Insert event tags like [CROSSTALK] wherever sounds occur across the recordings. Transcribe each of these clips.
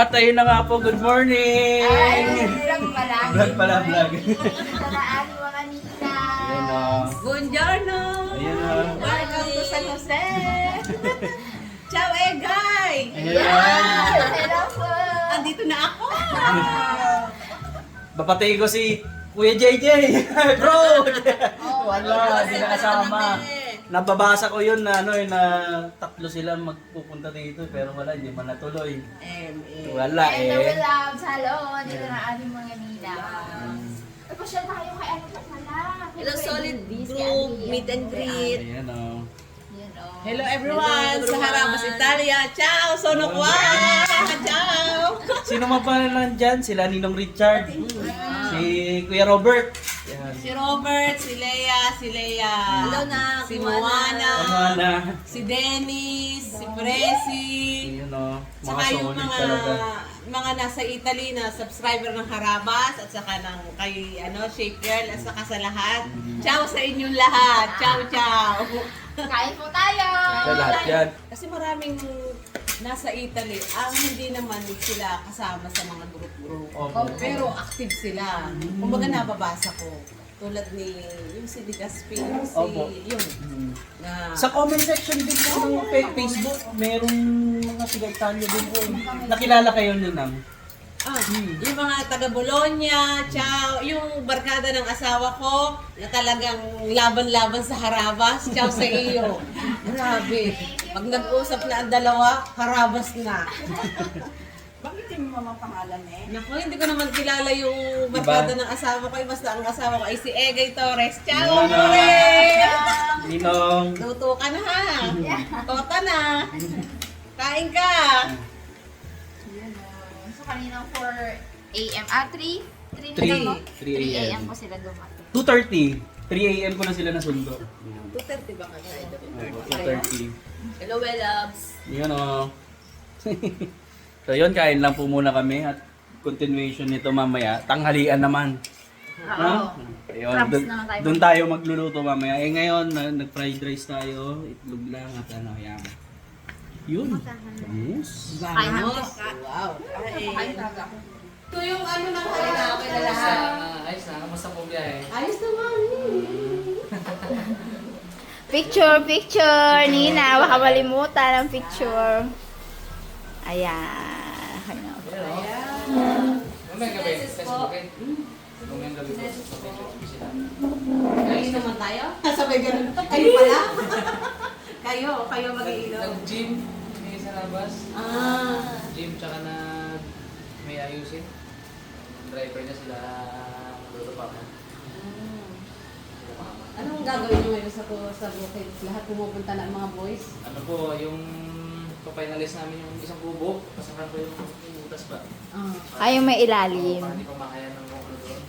At ayun na nga po, good morning! Ay, vlog pala. Vlog pala, vlog. Saraan mga nina. Ayun o. Buongiorno! Ayun o. Welcome to San Jose! [LAUGHS] Ciao, Egay! Ayan. Hello po. Andito na ako! [LAUGHS] Bapatiin ko si Kuya JJ. [LAUGHS] Bro! Wala, hindi na kasama. Nababasa ko yun na ano eh, na tatlo sila magpupunta dito pero wala, hindi man natuloy. M.A. Wala Hello, eh. loves. Hello. Dito na aming mga nina. Tapos siya tayo kay ano po pala. Hello, solid group, meet and greet. Ayan o. Yan, oh. Hello everyone! Sa Harabas, Italia! Ciao! Sono qua! Ciao! Sino man pa nandyan? Sila Ninong Richard. Si Kuya Robert. Yan. Si Robert, si Lea, si Lea. Hello na, Si. Moana. Ano na? Si Dennis, si Presi. Ayun o. Mga Saka yung solid mga talaga. mga nasa Italy na subscriber ng Harabas at saka ng kay ano Shape Girl at saka sa lahat. Ciao sa inyong lahat. Ciao ciao. Kain po tayo. Sa lahat yan. Kasi maraming nasa Italy ang hindi naman sila kasama sa mga group-group. Opo. Pero active sila. Kumbaga nababasa ko. Tulad ni yung si Digaspi, yung si Opo. yun. Hmm. Na, Sa comment section din po ng fa- Facebook, merong mga sigatalyo din po. Nakilala kayo nun ang? Ah, yung mga taga Bologna, ciao, yung barkada ng asawa ko na talagang laban-laban sa harabas, ciao sa iyo. [LAUGHS] Grabe. Pag nag-usap na ang dalawa, harabas na. [LAUGHS] Bakit hindi mo mapangalan eh? Naku, hindi ko naman kilala yung barkada ng asawa ko. eh, Basta ang asawa ko ay si Egay Torres. Ciao, Ano? More! Ninong. Luto ka na ha. [LAUGHS] Tota na. Kain ka. Oh. So, kanina 4 a.m. Ah, 3? 3 Three. na mo? 3 a.m. po sila dumating. 2.30. 3 a.m. ko na sila nasundo. 2.30 ba ka na? 2.30. Hello, well, loves. Yun o. [LAUGHS] so yun, kain lang po muna kami at continuation nito mamaya. Tanghalian naman. Oo. Ayun, Crabs dun, naman tayo. dun tayo magluluto mamaya. Eh ngayon, na, nag-fried rice tayo. Itlog lang at ano, yan. Yun. Yes. Vamos. Wow. Ako. Ito yung ano ng halina okay na lahat. Ayos na, kamusta po biyahe? Ayos naman. [LAUGHS] Picture, picture. Nina, baka malimutan ang picture. Ayan. Okay na. Mamayang gabi, Facebookin. Mamayang gabi po, Facebook sila. Ayos naman tayo. [LAUGHS] Sabay ganun. Kayo pala. [LAUGHS] kayo, kayo mag-iinom. Nag-gym, may sa labas. Ah. Gym, tsaka na may ayusin. Driver niya sila lolo pa mo. Sila mama. Anong gagawin nyo ngayon sa, sa bukid? Lahat pumupunta na ang mga boys? Ano po, yung papinalis namin yung isang kubo, pasakan ko yung, yung butas ba? Ah. Ay, yung may ilalim. Para hindi pa makaya ng mga ano doon.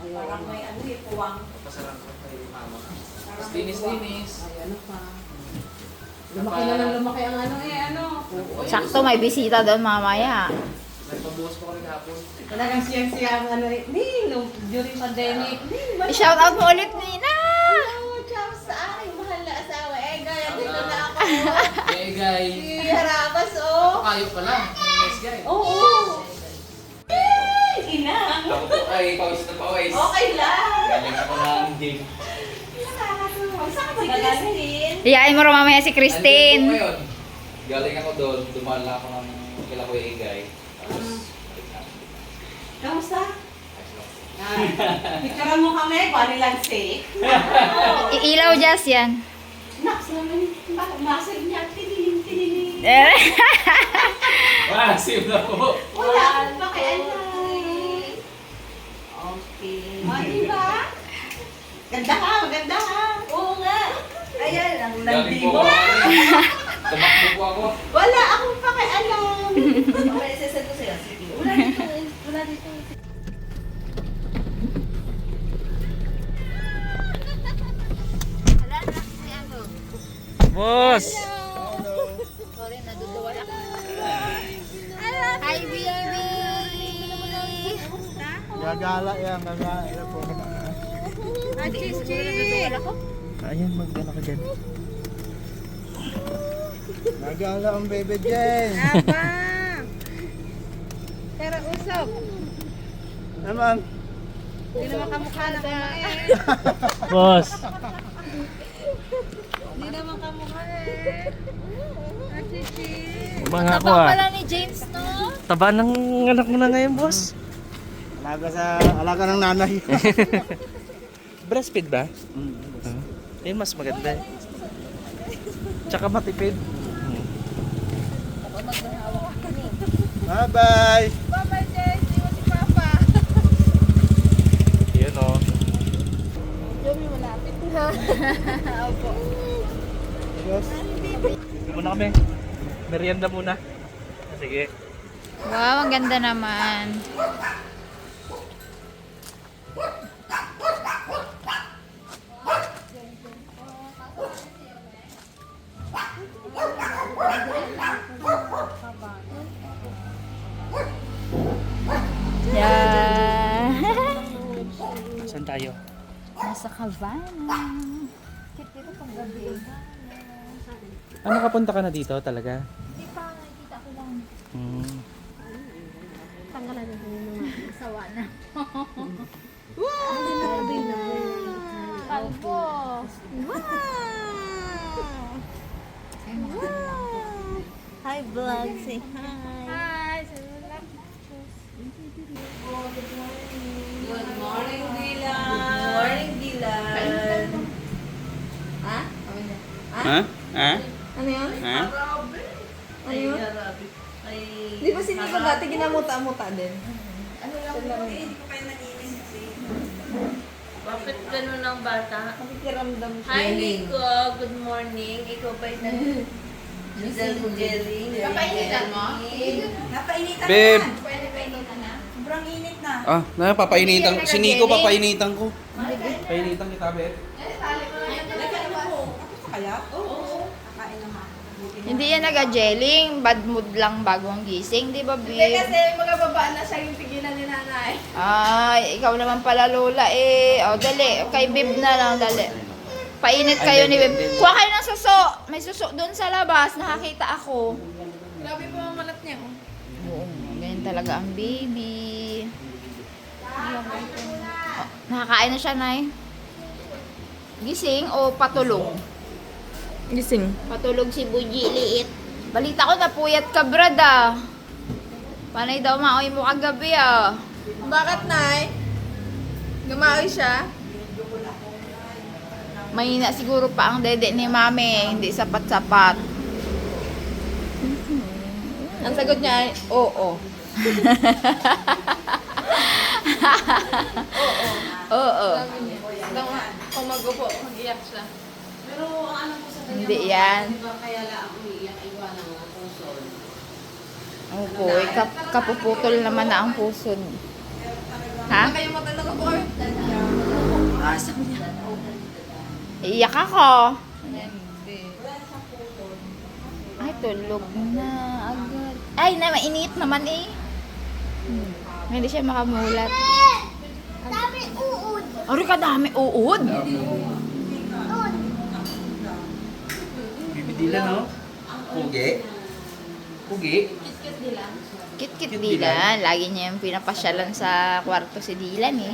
Parang may ano eh, puwang. Pasaran ko kay mama. Tapos linis-linis. Ay, ano pa. Lumaki na lang lumaki ang ano eh, ano. Sakto, may bisita doon mamaya. Nagpabuhos ko rin hapon. Talagang siyang-siya ang ano eh. Ni, nung during pandemic. Ni, ma- I-shout out mo ulit, Nina! Hello, ciao sa aking mahal na asawa. Eh, gaya, dito na ako. Hey [LAUGHS] guys! Si Harabas, oh. Kayo pala. Nice guy. Oo. Eh, inang. Ako po ay pawis na pawis. Okay lang. Galing ako ng gym. Nakakatuwa. Saan ka ba galing? Iyain mo rin mamaya si Christine. ngayon. Galing ako doon. Dumaan lang ako ng kila Kuya Igay. Kamusta? Ah, Picturean mo kami, body lang [LAUGHS] steak. Iilaw Jazz yan. Naks naman, bakit masig niya, tiniling, tiniling. [LAUGHS] Ah, sim na po. Wala akong pakialam. Okay. O, diba? Ganda ka, maganda ka. Oo nga. Ayan, ang Galing po mo. ako. ano, Tumakbo po ako. Wala akong pakialam. Okay, sesend ko sa'yo. Sige. Wala dito eh. Wala dito. Boss! Sorry, naduduwal ako. Hi, baby! Gagala yan, gagala. Yan po. Siguro naduduwal ako. Ayan, magdala ka dyan. Gagala ang baby Jen. Abang! Sob. Naman. Hindi naman kamukha na eh. Boss. [LAUGHS] Hindi naman kamukha eh. Achichi. Mga ako Tabang ah. pala ni James, no? Taba ng anak mo na ngayon, boss. Alaga sa, alaga ng nanay. [LAUGHS] Breastfeed ba? Ah. Eh, mas maganda eh. Tsaka matipid. Bye-bye. Bye-bye, James. Mo si Papa. Yun o. Yomi, malapit na. [LAUGHS] Opo. Yes. Muna kami. Merienda muna. Sige. Wow, ang ganda naman. Ah, nakapunta ka na dito talaga? Hindi pa, nakikita ko lang. Hmm. Tanggalan na yung mga asawa na. Kalbo. Hi, vlog. Say. Hi. Ano yun? Di ba si Nico dati ginamuta-muta din? Bakit ganun ang bata? Nakikiramdam siya. Hi, Nico. Good morning. Ikaw ba'y nag... [LAUGHS] Giselle Jelly. Papainitan mo? Babe! Pwede pa initan na? Ah, na, papainitan. Si Nico, papainitan ko. Painitan kita, babe. Hindi yan naga-jelling. Bad mood lang bagong gising. Di ba, Bib? mga baba na siya yung pigilan ni nanay. Ay, ikaw naman pala, Lola. Eh, o, dali. Kay Bib na lang, dali. Painit kayo ni Bib. Kuha kayo ng suso. May suso doon sa labas. Nakakita ako. Grabe po ang malat niya. oh. Oo, ganyan talaga ang baby. Nakakain na siya, Nay. Gising o patulog? Gising. Patulog si Buji, liit. Balita ko napuyat ka, brad, ah. Panay daw maoy mo kagabi, ah. Bakit, Nay? Gumawi siya? Mahina siguro pa ang dede ni mami, hindi sapat-sapat. [LAUGHS] Ang sagot niya ay, oo. [LAUGHS] Oo. Hanggang kung mag-upo, mag-iyak siya. Pero ang alam ko sa kanya, Hindi yan. di ba kaya lang umiiyak iba ng puso. Opo, eh, kap kapuputol naman na ang puso. niya. Ha? Kayo mo talaga po. Iyak ako. Ay, tulog na agad. Ay, na, mainit naman eh. Hmm. Hindi siya makamulat. Dami uod. Ari ka dami uod. Bibidilan, no? Pugi? Pugi? Kit-kit Dilan. Lagi niya yung pinapasyalan sa kwarto si Dilan eh.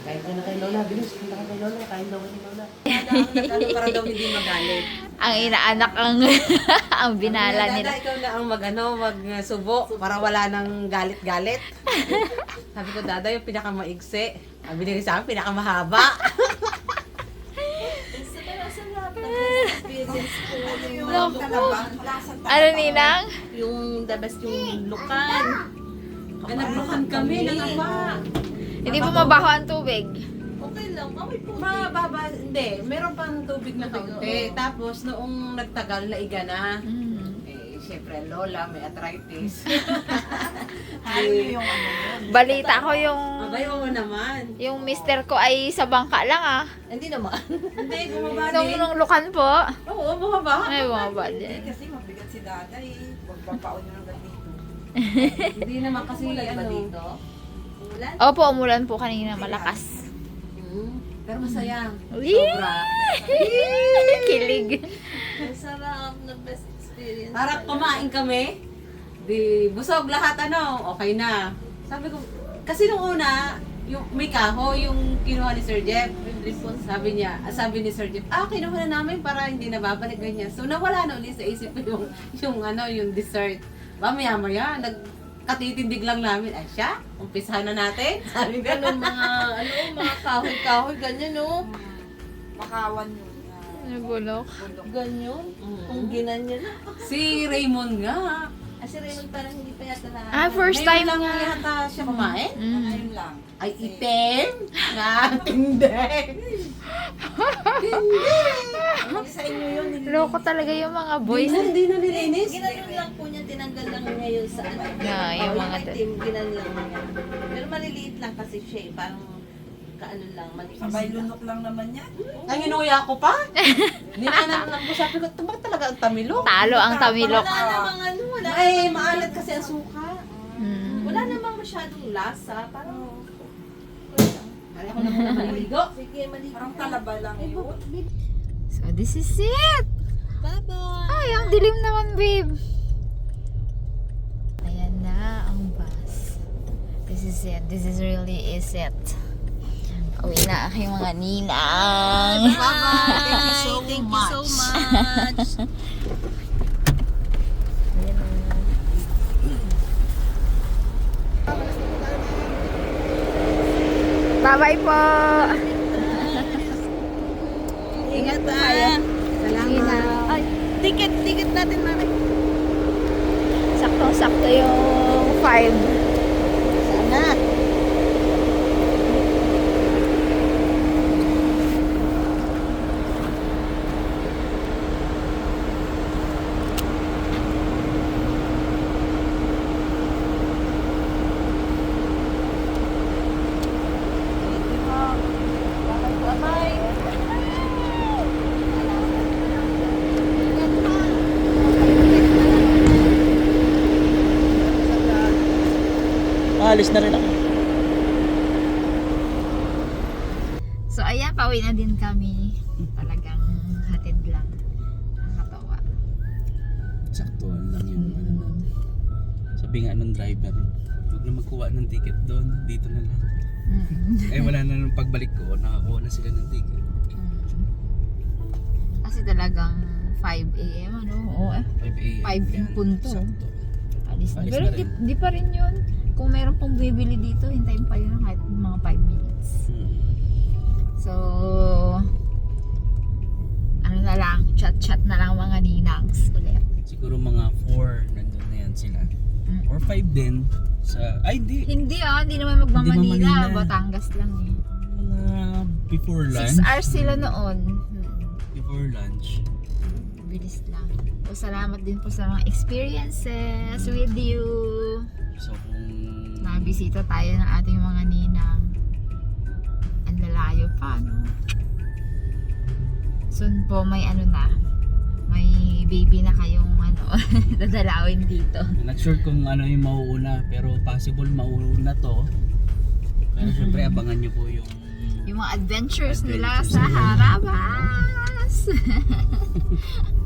Kain ka na kay Lola, bilis. Kain ka kay Lola, kain daw kay Lola. Ano para daw hindi magalit. Ang inaanak ang [LAUGHS] ang binala Dada, nila. ikaw na ang mag-ano, mag-subo para wala nang galit-galit. [LAUGHS] Sabi ko, Dada, yung pinakamaiigsi. Ang binigay sa akin, pinakamahaba. [LAUGHS] Ano ninang? yung the best yung lukan. Ganaglukan kami, nangaba. Hindi po mabaho ang tubig. Okay lang, kami po. Mababa, hindi. Meron pang tubig na kaunti. Tapos, noong nagtagal na iga na, Mm. Syempre, lola, may arthritis. [LAUGHS] Balita ko yung Abay, oo naman. yung mister ko ay sa bangka lang ah. Hindi naman. hindi, [LAUGHS] bumaba Nung, din. nung lukan po. Oo, bumaba. Ay, bumaba din. Kasi mabigat si dada eh. Huwag papaon nyo ng dito. [LAUGHS] Hindi naman kasi ano. dito? Ulan? Opo, umulan po kanina malakas. Hmm. Pero masaya. Yee! Sobra. Kilig. Ang sarap na best experience. Harap kumain kami. Di, busog lahat ano, okay na. Sabi ko, kasi nung una, yung may kaho, yung kinuha ni Sir Jeff. Sabi niya, ah, sabi ni Sir Jeff, ah, kinuha na namin para hindi na babalik ganyan. So nawala na ulit sa isip ko yung, yung ano, yung dessert. Mamaya maya, nagkatitindig lang namin, ay siya, umpisahan na natin. [LAUGHS] Sabi ko, mga, ano, mga kahoy-kahoy, ganyan, no? Makawan yun. Nagulok. Ganyan. Mm. Kung ginanyan na. si Raymond nga. Ah, si Raymond parang hindi pa yata na. Ah, first Ngayon time lang nga. yata siya kumain. Mm. Ngayon lang. Ay, itim? Na, hindi. Hindi sa inyo yun. nilinis. Loko talaga yung mga boys. Hindi, na nilinis. Ginanon lang po niya, tinanggal lang niya yun sa ano. Yeah, yung Oh, mga itim, ginanon lang niya. Pero maliliit lang kasi siya eh. Parang kaano lang, maliit. Sabay lunok lang naman niya. Ang inuya ko pa. [LAUGHS] Ninanan lang ko. Sabi ko, ito ba talaga ang tamilok? Talo ang tamilok. Wala namang ano, wala. Ay, maalat kasi ang suka. Mm. Wala namang masyadong lasa. Parang, ako na muna sige, maliit. Parang talaba lang yun. So, this is it. Bye-bye. Ay, ang dilim naman, babe. Ayan na ang bus. This is it. This is really is it. Uwi na aking mga ninang. Bye-bye. Thank you so Thank you so much. Bye-bye po. Ingat tayo. Salamat. Ay, ticket, ticket natin mami. Saktong-sakto yung 5. Sana. Alis na rin ako. So, ayan, pauwi na din kami. Talagang hatid lang. Nakakatawa. Sakto lang yung ano na. Sabi nga ng driver, huwag na magkuha ng ticket doon, dito na lang. Mm. Eh wala na nung pagbalik ko, nakakuha na sila ng ticket. Mm. Kasi talagang 5 a.m. ano? Oo, eh. 5 a.m. 5 in Yan, punto. Sakto. Alis na. Alis Pero na di, di pa rin yun. Kung meron pong bibili dito, hintayin pa yun kahit mga 5 minutes. Hmm. So, ano na lang, chat-chat na lang mga ninangs ulit. Siguro mga 4 nandun na yan sila. Mm. Or 5 din sa ay hindi Hindi ah, hindi naman magmamanila. Hindi. Batangas lang eh. mga before 6 lunch. hours sila noon. Before lunch. Bilis lang. So, salamat din po sa mga experiences with you. So kung Nabisita tayo ng ating mga ninang. Ang lalayo pa, no? Soon po may ano na, may baby na kayong ano, [LAUGHS] dadalawin dito. not sure kung ano yung mauuna pero possible mauuna to. Pero syempre abangan nyo po yung Yung mga adventures, nila Adventures sa nila. Harabas. [LAUGHS]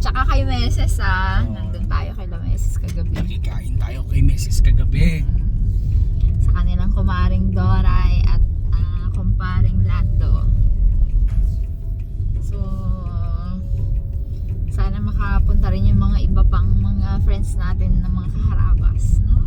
Tsaka kay Meses ah. Oo. Nandun tayo kay Meses kagabi. nakikain tayo kay Mrs. kagabi. Sa kanilang kumaring Doray at ah, kumparing Lando. So, sana makapunta rin yung mga iba pang mga friends natin na mga kaharabas, no?